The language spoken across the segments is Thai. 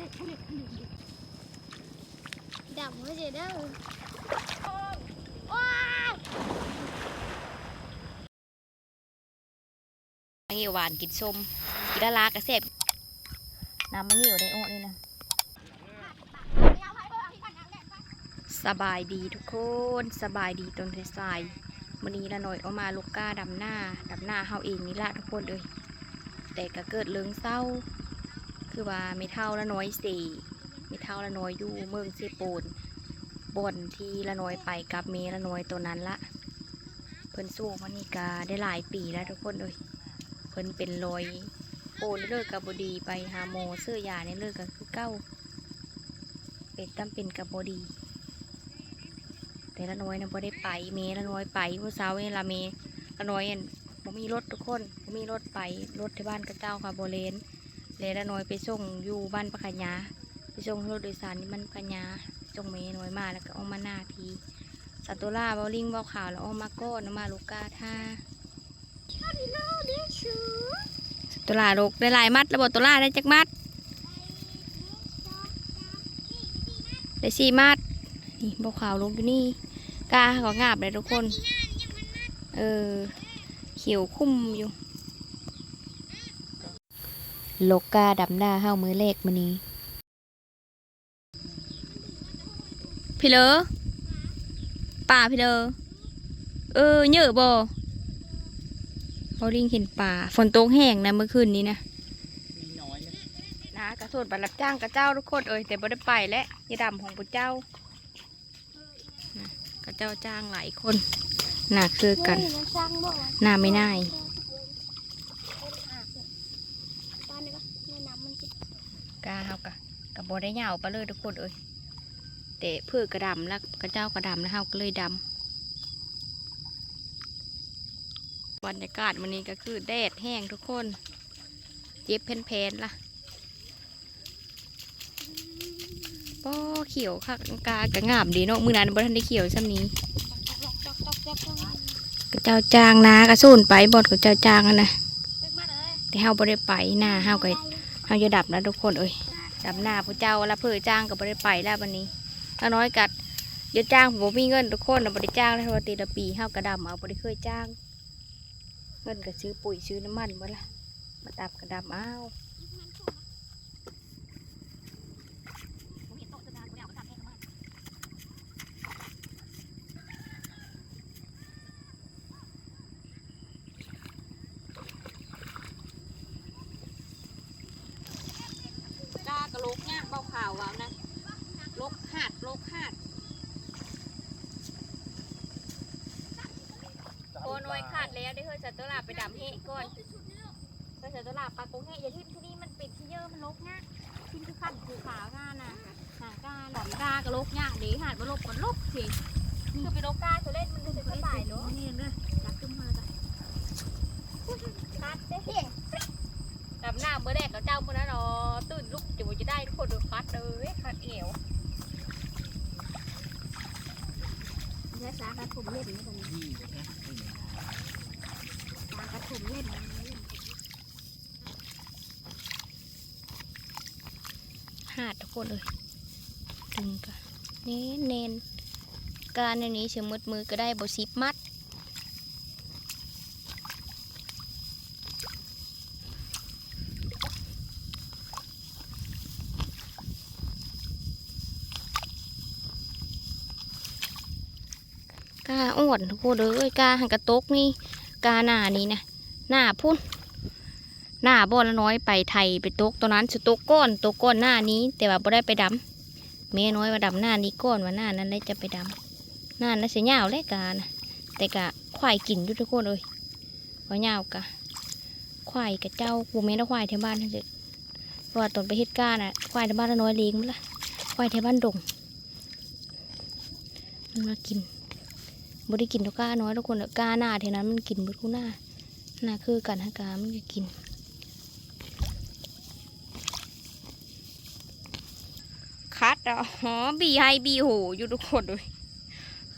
ดับหัวเจเด้อมะเหี่ยวหวานกินส้มกินละลากระเสบน้ำมะเหี่ยวได้โอ้นี่นะสบายดีทุกคนสบายดีตอนสายๆวันนี้ละหน่อยเอามาลูกก้าดำหน้าดำหน้าเฮาเองนี่ละทุกคนเลยแต่ก็เกิดเรื่องเศร้า คือว่าม่เท่าละน้อยสี่ม่เท่าละน้อยอยู่เมืองเซโปนบนที่ละน้อยไปกับเมละน้อยตัวนั้นละเพิ่นสู้มันนี่กาได้หลายปีแล้วทุกคนเลยเพิ่นเป็นรอยโอนเลิกกับบดีไปหาโมอเสื้อยาในเลิกก็คือเก้าเป็ดตั้มเป็นกับบดีแต่ละน้อยนะบ่ได้ไปเมละน้อยไปเมื่อเช้าเวลาเมละน้อยอันบ่มีรถทุกคนบ่มีรถไปรถที่บ้านกระเจ้าค่ะโบเลน เลยละน้อยไปส่งอยู่บ้านปะขะยาไปส่งรถโดยสารที่มันปะขะยาส่งเมย์น้อยมาแล้วก็เอามาหน้าพีสัตว์ตัวล่าบาลิงเบาขาวแล้วเอามาก้นเอามาลูกกาท่าตัวลาลูกได้หลายมัดระบบตัวลาได้จักมัดได้สี่มัดนี่บกขาวลงอยู่นี่กาก็งาบเลยทุกคน เออเขียวคุ้มอยู่ โลกาดำหน้าห้ามือเลขมานี้ พี่เลอป่าพี่เลอเออเยอะบ่พอลิงเห็นป่า ฝนตกแห้งนะเมื่อคืนนี้นะมีน้อยเลยนะกระสุนบัตรรับจ้างกระเจ้าทุกคนเอ้ยแต่บ่ได้ไปและยายดำของพระเจ้านะกระเจ้าจ้างหลายคนหนักคือกันมันสร้างบ่วะหน้าไม่น่าย บ้านนี้ปะแม่น้ำมันจะ กาเฮากะกะบ่ได้เหยาวไปเลยทุกคนเอ้ยแต่เพื่อกระดำแล้วกระเจ้ากระดำแล้วเฮาก็เลยดำบรรยากาศวันนี้ก็คือแดดแห้งทุกคนเจ็บเพนๆล่ะป้อเขียวค่ะกากระงามดีเนาะมือนั้นบ่ทันได้เขียวซ้ำนี้กระเจ้าจางนะกระสูนไปบอดกระเจ้าจางนะเล็กมากเลยแต่เฮาบ่ได้ไปหน้าเฮาก็ เฮาจะดับนะทุกคนเอ้ยดับหน้าพระเจ้าละเพื่อจ้างกับ่ได้ไปแล้ววันนี้ถ้าน้อยกัดเดี๋ยจ้างผมมีเงินทุกคนน่ะบ่ได้จ้างแล้วตีละปีห้ากระดำเอาบ่ได้เคยจ้าง เงินก็ซื้อปุ๋ยซื้อน้ำมันมาละมาดับกระดับเอากากระโลกเนี่ยเบาข่าวเอานะลกหาดลกหาดโอนอยขาดแล้วได้เฮ้ยสัตว์ตลาดไปดำเฮก่อนเฮ้ยสัตว์ตลาดปลากงเฮอย่าทิ้งที่นี่มันปิดที่เยอะมันลกง่ะทิ้งคือขั้นคือขาวง่าน่ะหากาหลอมกากระลกง่ะดีหาดมาลกมันลกสิคือไปลกกาตัวเล่นมันจะสบายเนาะนี่เด้อจับขึ้นมาจ้ะคัดเด้ดำหน้าเมื่อแรกกับเจ้าเมื่อนั้น เลยคัดเอวเนื้อสากัดผมเล่นนี่ตรงนี้สากัดผมเล่นหาดทุกคนเลยดึงกันเน้นเน้นการในนี้เชื่อมืดมือก็ได้บสิบมัด กา อนทุกคนเลยกาหันกระตกนี่กาหน้านี่นะหน้าพุ่นหน้าบ่อละน้อยไปไทยไปตกตัวนั้นสุดตกก้อนตกก้อนหน้านี้ แต่ว่าบ่ได้ไปดำเมียน้อยว่าดำหน้านี้ก้อนว่าหน้านั้นได้จะไปดำหน้านั้นเสียยาวเลยกานะแต่กะควายกินทุกคนเลยว่ายาวกะควายกับเจ้ากูแม่นว่าควายแถวบ้านนั่นสิเพรว่าตนไปเฮ็ดกาน่ะควายแถวบ้านละน้อยเลี้ยงมั้งล่ะควายแถวบ้านดงมันมากิน บ่ได้กินทุกกาน้อยทุกคนอะกาหน้าเท่านั้นมันกินเบดคู่หน้าหน้าคือกันฮะกามันจะกินคัดอ๋อบีไฮบีโหอยู่ทุกคนเลย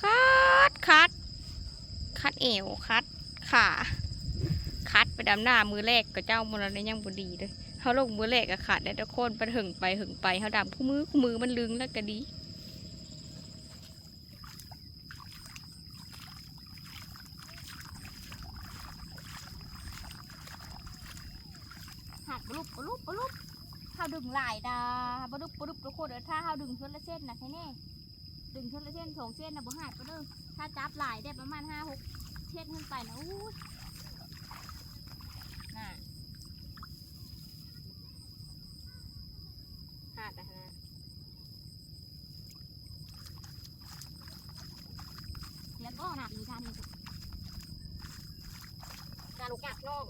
คัดคัดคัดเอวคัดขาคัดไปดำหน้ามือแรกกับเจ้ามันอะไรยังบดีเลยเขาลงมือแรกอะขาดได้ทุกคนไปหึงไปหึงไปเขาดำคู่มือคู่มือมันลึงแล้วก็ดี หักบลุบบลุบบลุบข้าวดึงหลายดา บลุบบลุบทุกคนเออถ้าข้าดึงชนละเส้นนะแค่นี้ดึงชนละเส้นสองเส้นนะบ่หายไปเด้อถ้าจับหลายได้ประมาณห้าหกเส้นขึ้นไปนะอู้ยน่ะหักนะฮะแล้วก็หนักมีทางนี้การลูกกัดนอก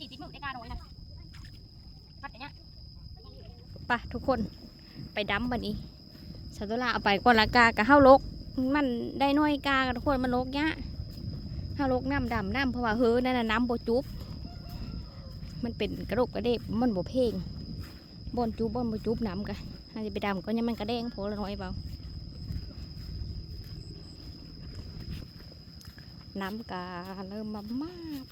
พี่ ติดมือได้กาน่อยนะพัดอย่างเงี้ยปะทุกคนไปดัมบันนี้สาตุลาเอาไปก่อนละกากะเฮาลก มันได้น้อยกากันทุกคนมันลกเนี้ยเฮาลกน้ำดำน้ำเพราะว่าเฮ้อนั่นน่ะน้ำโบจุบมันเป็นกระดกกระเดบมันโบเพลงบอนจุบบอนโบจุบน้ำกะน่าจะไปดำก็ยังมันกระแดงโผล่ละน้อยเบาน้ำกาเริ่มมามาก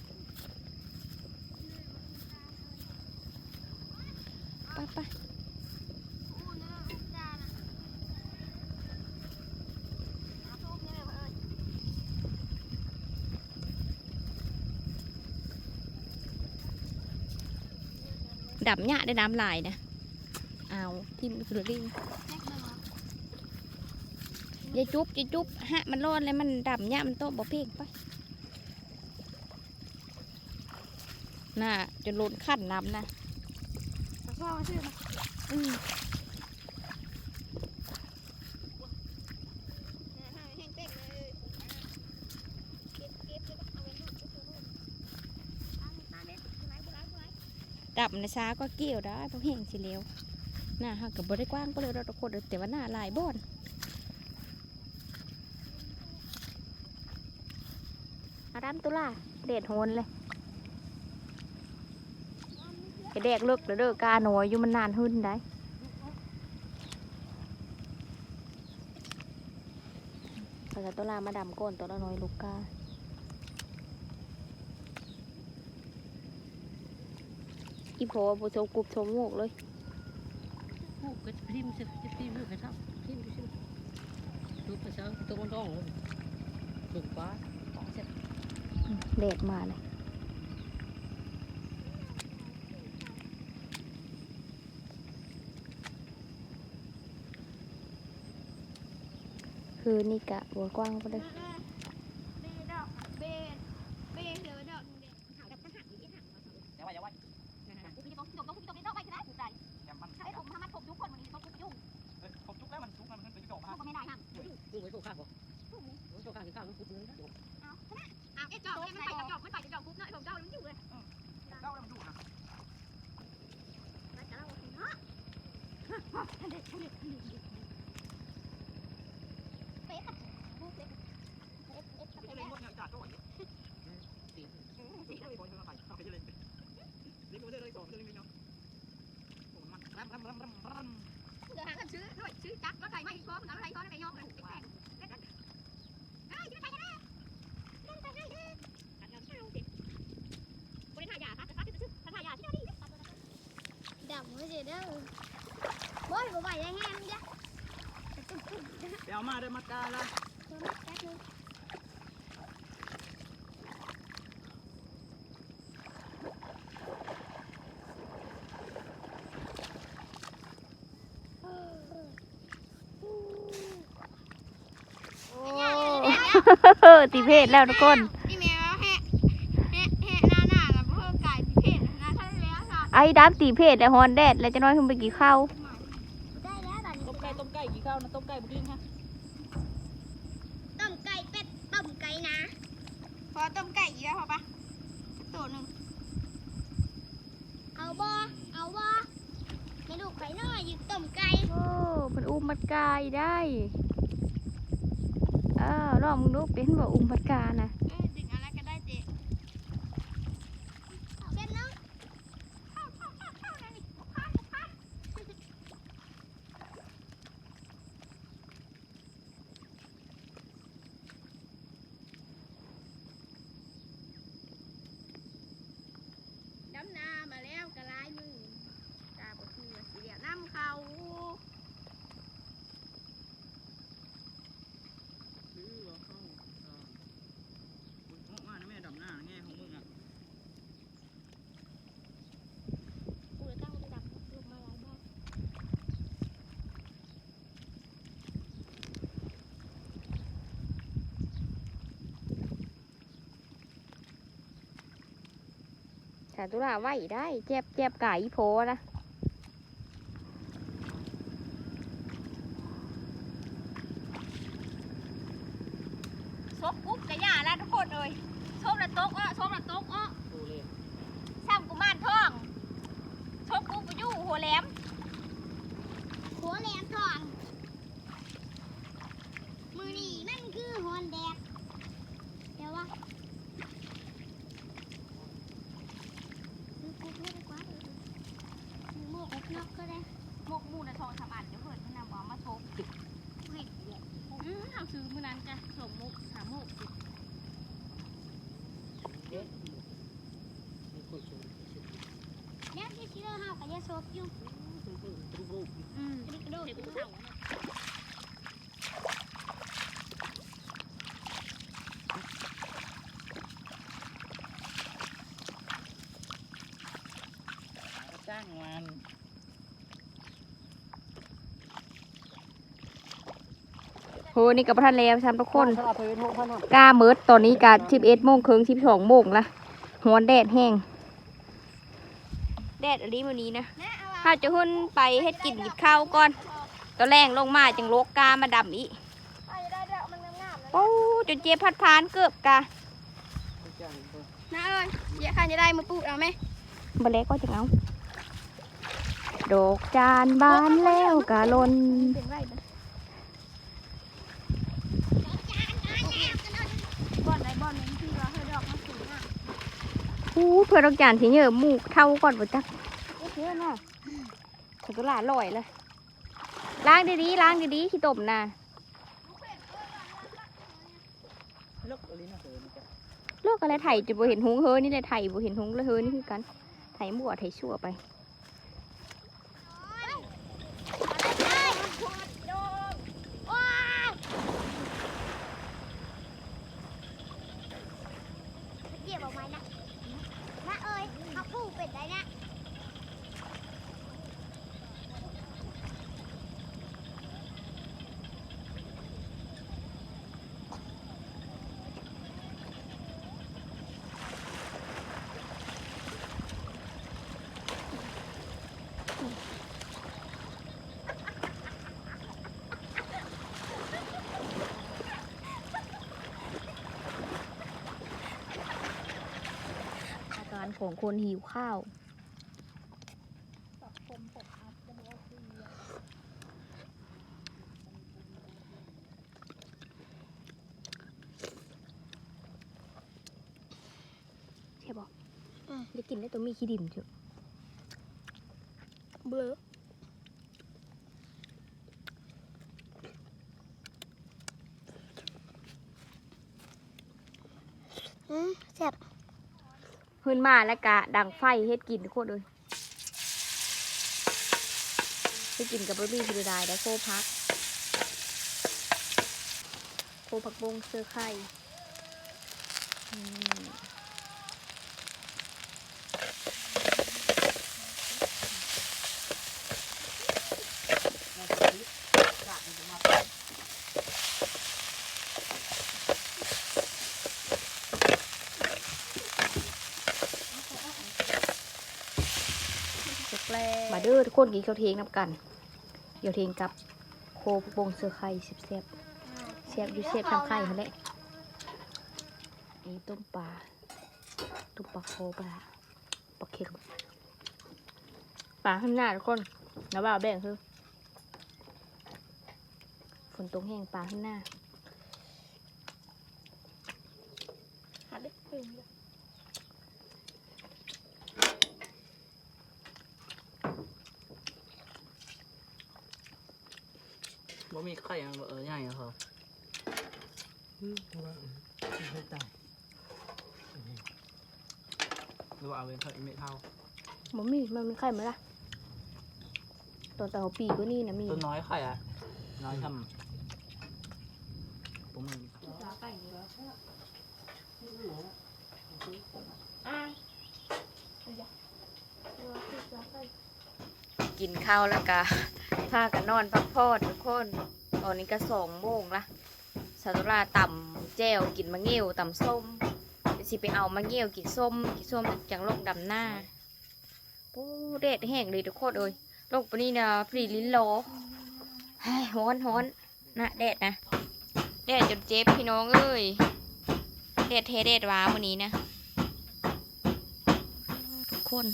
ไปไปดับหยาได้น้ำลายนะเอาทิมคือลิงยายจุ๊บยายจุ๊บฮะมันร้อนเลยมันดับหยามันโตบ่เพ่งไปน่ะจนโลนขั้นน้ำนะ เป๊กเลยเก็บเก็บแล้วก็เอาไว้ลูกก็คือลูกเอนกูไหนกูไหนดับนะช้าก็เกี่ยวได้เพราะเพ่งสิเร็วหน้าหักกับบได้กว้างก็เลยเราตะโกนแต่ว่าหน้าลายบ่นอารัมตุลาเด็ดโหนเลย ไอแดกเลิกแล้วเด้อกาหน่อยอยู่มันนานขึ้นได้ภาษาตุลามาดำก้นตัวละน้อยลูกกาอีโผล่บุชมกุบชมโมกเลยโอ้ก็จะพิมพ์จะพิมพ์ให้ทับพิมพ์สิดูภาษาตัวมันร้องเลยถูกปะต่อเสร็จแดดมาเลย คือนี่กะบัวกว้างไปเลยเบดอกเดเบดเดี๋ยวดอกเด็กหาแดำไม่ใช่เด้อโอ้ยบ่ไหวได้แห้งจ้ะไปเอามาเดินมากาละตัวมัดแป๊บนึงโอ้ตีเพศแล้วทุกคน พี่แมวแฮะแฮะแฮะหน้าหน้าแล้วเพิ่มไก่เพศนะ ท่านแล้วค่ะไอ้ดับตีเพศแล้วฮอนแดดแล้วจะน้อยขึ้นไปกี่ข้าวได้แล้วตอนนี้กบไก่ต้มไก่กี่ข้าวนะต้มไก่บุกลิ้งฮะต้มไก่เป็ดต้มไก่นะ พอต้มไก่อีกแล้วพอปะตัวหนึ่งเอาบอเอาบอไม่ลูกไข่น้อยอยู่ต้มไก่โอ้เพิ่นอุ้มมัดกายได้เออลองมึงดูเป็นบ่อุ้มมัดกานะเออดึงอะไรก็ได้เจ๊เช่นน้องเข้าเข้าเข้าเข้านั่นนี่เข้าเข้า ดำนามาแล้วกระลายมือตาบอคือว่าสีเหลี่ยมน้ำเขา ซื้อว่าเข้าอ่าคุณพ่อมานะแม่ดำหน้าแง่ของมึงอะ ปูจะตั้งไปดับลูกมาหลายบ้าน สาตุลาไหวได้ เจ็บเจ็บไก่โพนะ ซบกุ๊บกระยาแล้วทุกคนเลยชบระตกอ้อชบระตกอ้อ โอเล่ ซ้ำกุมารทองชบกุ๊บไปอยู่หัวแหลม หัวแหลมทอง มือนี่มันคือหอนแดดเดี๋ยวว่าซื้อกุ๊บไม่ได้กว่าเลยซื้อโมกนอกก็ได้ มกมูนะทองทำอันเดี๋ยวเพิ่นนำเอามาทบ เฮ้ยอืมเอาซื้อมือนั้นจ้ะสมมุกสามมุกสิ เอ๊ะมีคนชม เนี่ยที่ เชื่อห้าวกับยาซบอยู่ตุ้งตุ้งตุ้งตุ้งอืมกระโดดกระโดดจ้างงานโหนี่กับพระทันแล้วซ้ำทุกคนปเป็นกพันหน่อยกล้าเมิดตอนนี้กาสิบเอ็ดโมงครึ่งสิบสองโมงละหัวแดดแห้ง แดดอะไรวันนี้นะนะเอาถ้าจะหุ่นไปเฮ็ดกินกินข้าวก่อนตอนแรงลงมาจังโลกกามาดำอีกไปได้เด้อมันงามๆนะโอ้จนเจ็บพัดพานเกือบกะจ้างคนนะเอ้ยเดี๋ยวข้าจะได้มาปลูกเอาไหมบเล็กก็จังเอาดอกจานบานแล้วกะลน เป็นไรบ้างบอนใดบอนหนึงที่ว่าเฮดอกมันสูงอะ อู้เพื่อดอกจานที่เหยอะหมูกเท่าก่อนบ่จักโอเคน่ะขตุลาลอยเลยล้างดีๆล้างดีๆขี้ตมน่ะเลิกอะไรนะเธอนี่จ้ะเลิกอะไรไถจะบ่เห็นหงเฮอนี่เลยไถบ่เห็นหงเลยเฮอนี่คือกันไถมั่วไถชั่วไป เกี่ยวออกมานะนะเอ้ยเขาปลูกเป็นไรนะ อาการของคนหิวข้าว ใช่ปะได้กินได้ตัวมีขี้ดินเถอะ เบลออืมแซ่บ ขึ้น มาแล้วกะดังไฟเฮ็ดกินโคตรเลยเฮ็ดกินกับบะหมี่สุดาได้โคพัก โคผักบงเสื้อไข่อืม จ้างมันมา มาเด้อทุก คนกินข้าวเทงนับกันเดี๋ยวเทงกับโคโปงเสือไข่เสียบเสียบเสียบอยู่เสียบทางไข่เขาแหละนี่ต้มปลาต้มปลาโคปลาปลาเค็มปลาข้างหน้าทุกคนแล้วว่าเอาแบ่งคือฝนตกแห้งปลาข้างหน้าหาได้ปึ้งเลย บ่มีไข่ยังเออใหญ่อะครับอืมว่าไม่ตายหรือว่าเอาเป็นเท่าอีเมทเท่ามันมีมันมีไข่ไหมล่ะตอนแต่หัวปีก็นี่นะมีตัวน้อยไข่อะน้อยทำผมมืออะกินข้าวแล้วก็พากันนอนพักผ่อนทุกคน ตอนนี้ก็สองโมงละสาตุราต่ำแจวกินมะเงี้ยวต่ำส้มเดี๋ยวสิไปเอามะเงี้ยวกินส้มกินส้มจังลงดำหน้าปูเด็ดแห้งเลยทุกคนเอ้ยลงปนี้นะพรีลิ้นโลเฮ้ยฮ้อนฮ้อนนะแดดนะแดดจนเจ็บพี่น้องเอ้ยแดดเทแดดว้าวันนี้นะทุกคน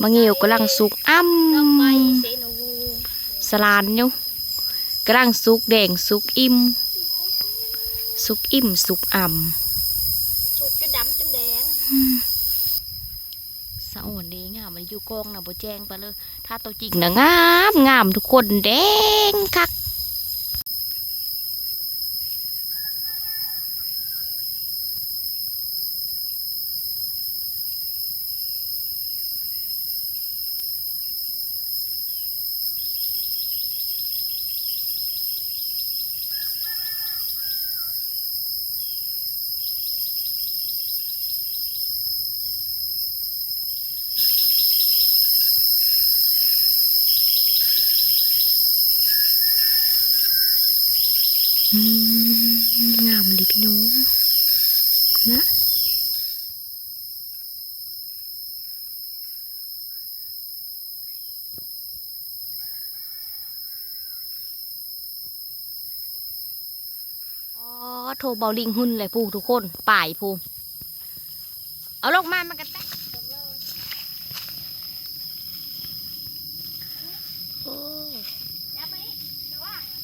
มะเงี้ยวกำลังสุกอ้ำทำไมเซโนสลานอยู่ กำลังสุกแดงสุกอิ่มสุกอิ่มสุกอ่สุกจนดำจนแดงำสะอ่อนดีงามมันอยู่กองนะบ่แจ้งไปเลย ถ้าตัวจริงนะงามงามทุกคนแดงคักอืมงามเลยพี่น้องนะอ๋อ โทรเบาลิงหุ่นเลยผู้ทุกคนป่ายผู้เอาลงมามันกันแตะโอ้ ยาไปนี่จะว่างอะ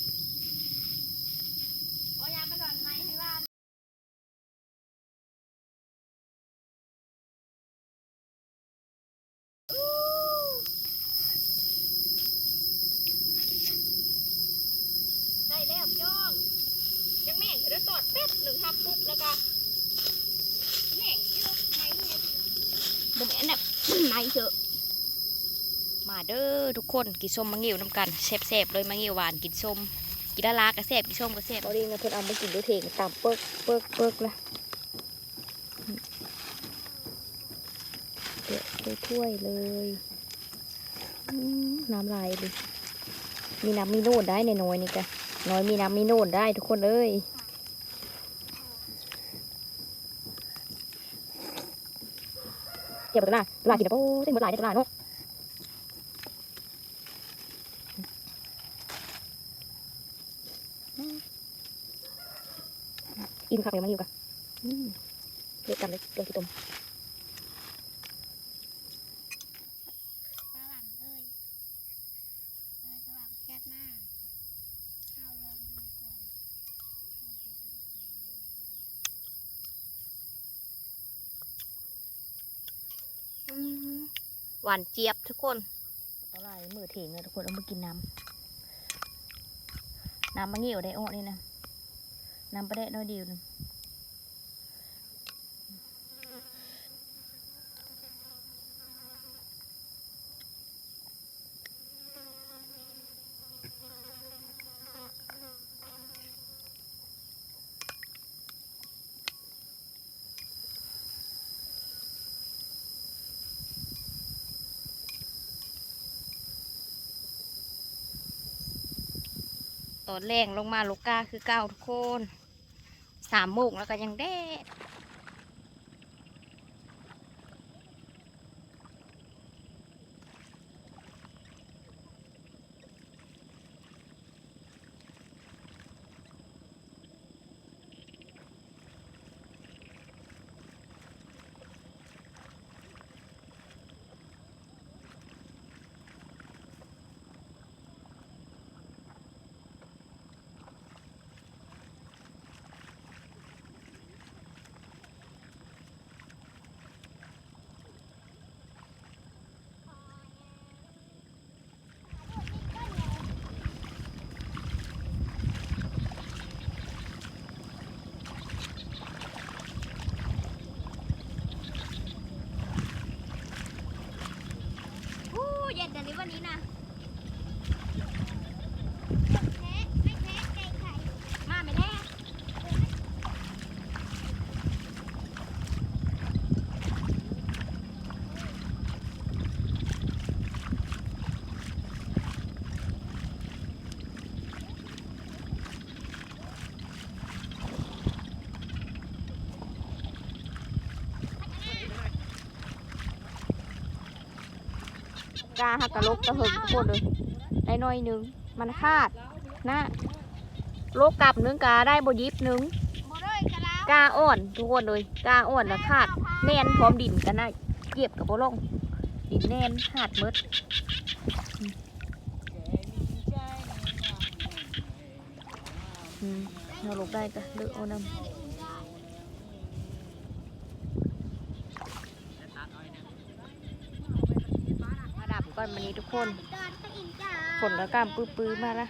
โอ้ยาไปก่อนไหมให้ว่าได้แล้วพี่น้องยังแม่งถือได้ตอดเป็ดหนึ่งทับปุ๊บแล้วก็แม่งที่เราไม่เนี่ย บ่แม่นน่ะไหนเถอะมาเด้อทุกคนกินส้มมะงิวน้ำกันแซ่บๆเลยมะงิวหวานกินส้มกินละลากระแซ่บกินส้มก็แซ่บเอาดีนะเพิ่นเอามากินด้วยเทงตามเปิกเปิกเปิกละเดี๋ยวไปถ้วยเลยน้ำลายเลยมีน้ำมีโน่นได้ในน้อยนี่กะน้อยมีน้ำมีโน่นได้ทุกคนเอ้ย เก็บตลาดตลาดกินแล้วโอ้เส้นหมดหลายในตลาเนาะอิ่มคักเลยมาอยู่กันเล็กกันเลยเล็กที่ต้ม ฝรั่งเอ้ยเอ้ยฝรั่งแคทหน้าเข้าลองดูก่อน อืม หวานเจี๊ยบทุกคนตลายมือเถงเลยทุกคนเอามากินน้ำน้ำมะเงี้ยวได้อ้นี่นะน้ำประเดะน้อยเดียวนึง ตอนแรงลงมาลูกกาคือเก้าทุกคนสามโมงแล้วก็ยังแดด กาหักกะลกตะเหิงทุกคนเลยได้หน้อยหนึง มันคาดนะโลกกลับนึงกาได้บยิบหนึงบ่เลยกาอ่อนทุกคนเลยกาอ่อนแล้วคาดแน่นพร้อมดินกันได้เก็บกับโบลงดินแน่นขาดมดอืมเราลกได้ก็เลือกเอานำ มาดับก่อนวันนี้ ทุกคน ฝนกระกำปื้อๆมาละ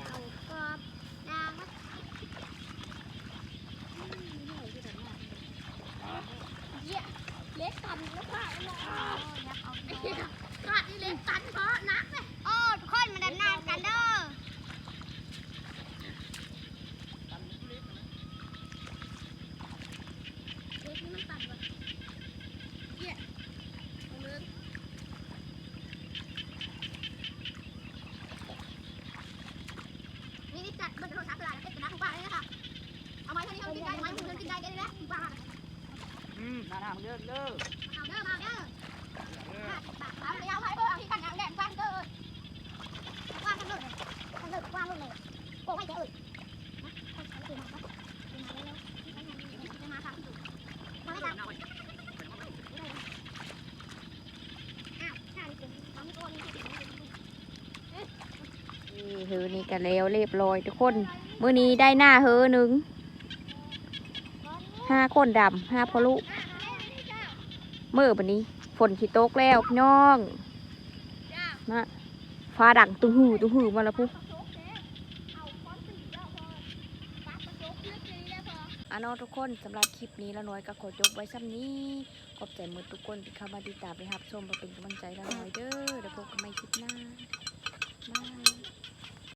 เล็กตันแล้วค่ะขาดนี่เล็กตันเพราะนักเลยโอ้ทุกคนมาดันนานกันเด้อเล็กนี่มันตันว่ะเหี้ยเอาเลยนี่นี่จัดเบอร์โทรศัพท์เลยเป็นกระดาษของป้าเลยนะคะเอาไว้เท่านี้เขากินได้เอาไว้มึงกินได้กันเลยนะป้า อืมนานามันเยอะเด้อ เอาเด้อมาเด้อเอาเลยเอาให้เบอร์เอาที่กันเอาแหลมฟันเด้อวางกันเลยกันเลยวางลงเลยโอ้ไม่ได้เอ่ยมาค่ะมาไม่ทันอ้าวใช่จริงต้องตัวนี้ นี่ เฮอนี่กันแล้วเรียบร้อยทุกคนมื้อนี้ได้หน้าเฮอหนึ่งห้าคนดำห้าพลุเมื่อวันนี้ฝนขีตกแล้วพี่น้องมาฟ้าดังตุ้งหูตุ้งหูมาแล้วพุอะเน้องทุกคนสำหรับคลิปนี้ละน้อยก็ขอจบไว้ซ้ำนี้ขอบใจหมดทุกคนที่เข้ามาติดตามไปรับชมมาเป็นกำลังใจละน้อยเด้อเดี๋ยวพบกันใหม่คลิปหน้าบาย